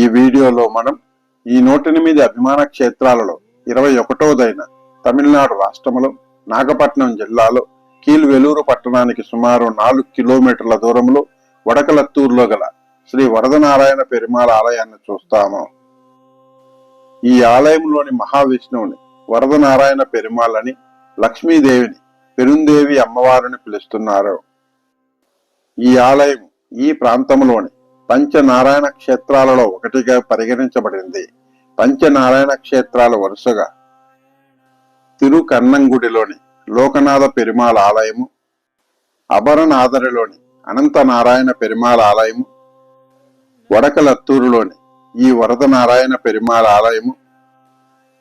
ఈ వీడియోలో మనం ఈ నూటెనిమిది అభిమాన క్షేత్రాలలో ఇరవై ఒకటోదైన తమిళనాడు రాష్ట్రంలో నాగపట్నం జిల్లాలో కీల్వెలూరు పట్టణానికి సుమారు నాలుగు కిలోమీటర్ల దూరంలో వడకలత్తూరులో గల శ్రీ వరదనారాయణ పెరుమాళ ఆలయాన్ని చూస్తాము. ఈ ఆలయంలోని మహావిష్ణువుని వరదనారాయణ పెరుమాళని లక్ష్మీదేవిని పెరుందేవి అమ్మవారిని పిలుస్తున్నారు. ఈ ఆలయం ఈ ప్రాంతంలోని పంచనారాయణ క్షేత్రాలలో ఒకటిగా పరిగణించబడింది. పంచనారాయణ క్షేత్రాలు వరుసగా తిరుకన్నంగుడిలోని లోకనాథ పెరుమాళ ఆలయము అభరనాథరిలోని అనంతనారాయణ పెరుమాళ ఆలయము వడకలత్తూరులోని ఈ వరదనారాయణ పెరుమాళ ఆలయము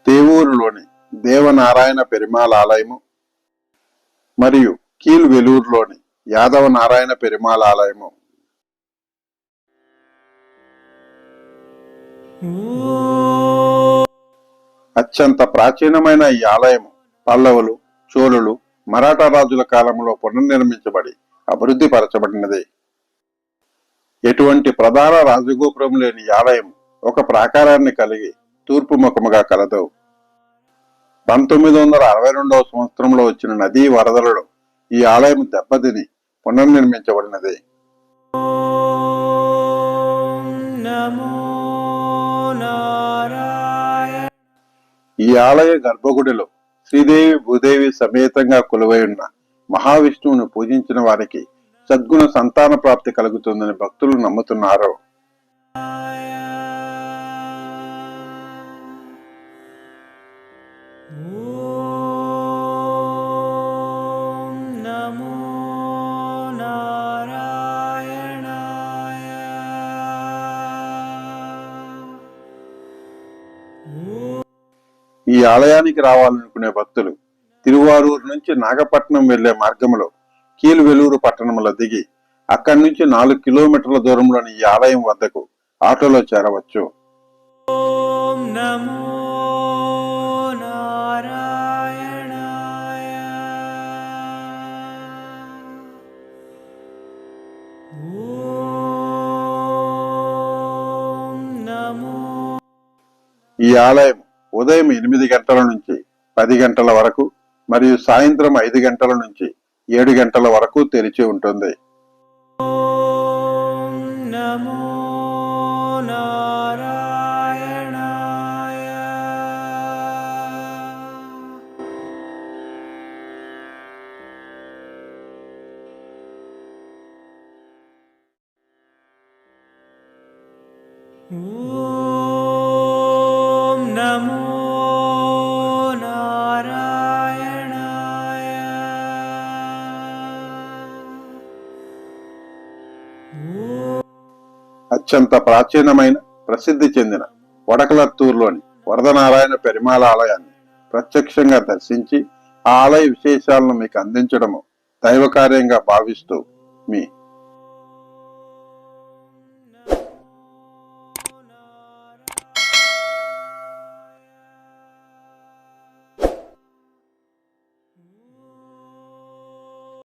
తేవూరులోని దేవనారాయణ పెరుమాళ ఆలయము మరియు కీల్ వెలూరులోని యాదవ నారాయణ పెరుమాల ఆలయము. అత్యంత ప్రాచీనమైన ఈ ఆలయము పల్లవులు చోళులు మరాఠా రాజుల కాలంలో పునర్నిర్మించబడి అభివృద్ధి పరచబడినది. ఎటువంటి ప్రధాన రాజగోపురం లేని ఆలయం ఒక ప్రాకారాన్ని కలిగి తూర్పు ముఖముగా కలదు. పంతొమ్మిది వందల అరవై రెండవ సంవత్సరంలో వచ్చిన నదీ వరదలలో ఈ ఆలయం దెబ్బతిని పునర్నిర్మించబడినది. ఈ ఆలయ గర్భగుడిలో శ్రీదేవి భూదేవి సమేతంగా కొలువై ఉన్న మహావిష్ణువును పూజించిన వారికి సద్గుణ సంతాన ప్రాప్తి కలుగుతుందని భక్తులు నమ్ముతున్నారు. ఈ ఆలయానికి రావాలనుకునే భక్తులు తిరువారూరు నుంచి నాగపట్నం వెళ్ళే మార్గంలో కీలువెలూరు పట్టణంలో దిగి అక్కడి నుంచి నాలుగు కిలోమీటర్ల దూరంలోని ఈ ఆలయం వద్దకు ఆటోలో చేరవచ్చు. ఈ ఆలయం ఉదయం ఎనిమిది గంటల నుంచి పది గంటల వరకు మరియు సాయంత్రం ఐదు గంటల నుంచి ఏడు గంటల వరకు తెరిచి ఉంటుంది Ooh. అత్యంత ప్రాచీనమైన ప్రసిద్ధి చెందిన వడకలత్తూరులోని వరదనారాయణ పెరిమాల ఆలయాన్ని ప్రత్యక్షంగా దర్శించి ఆ ఆలయ విశేషాలను మీకు అందించడము దైవకార్యంగా భావిస్తూ మీ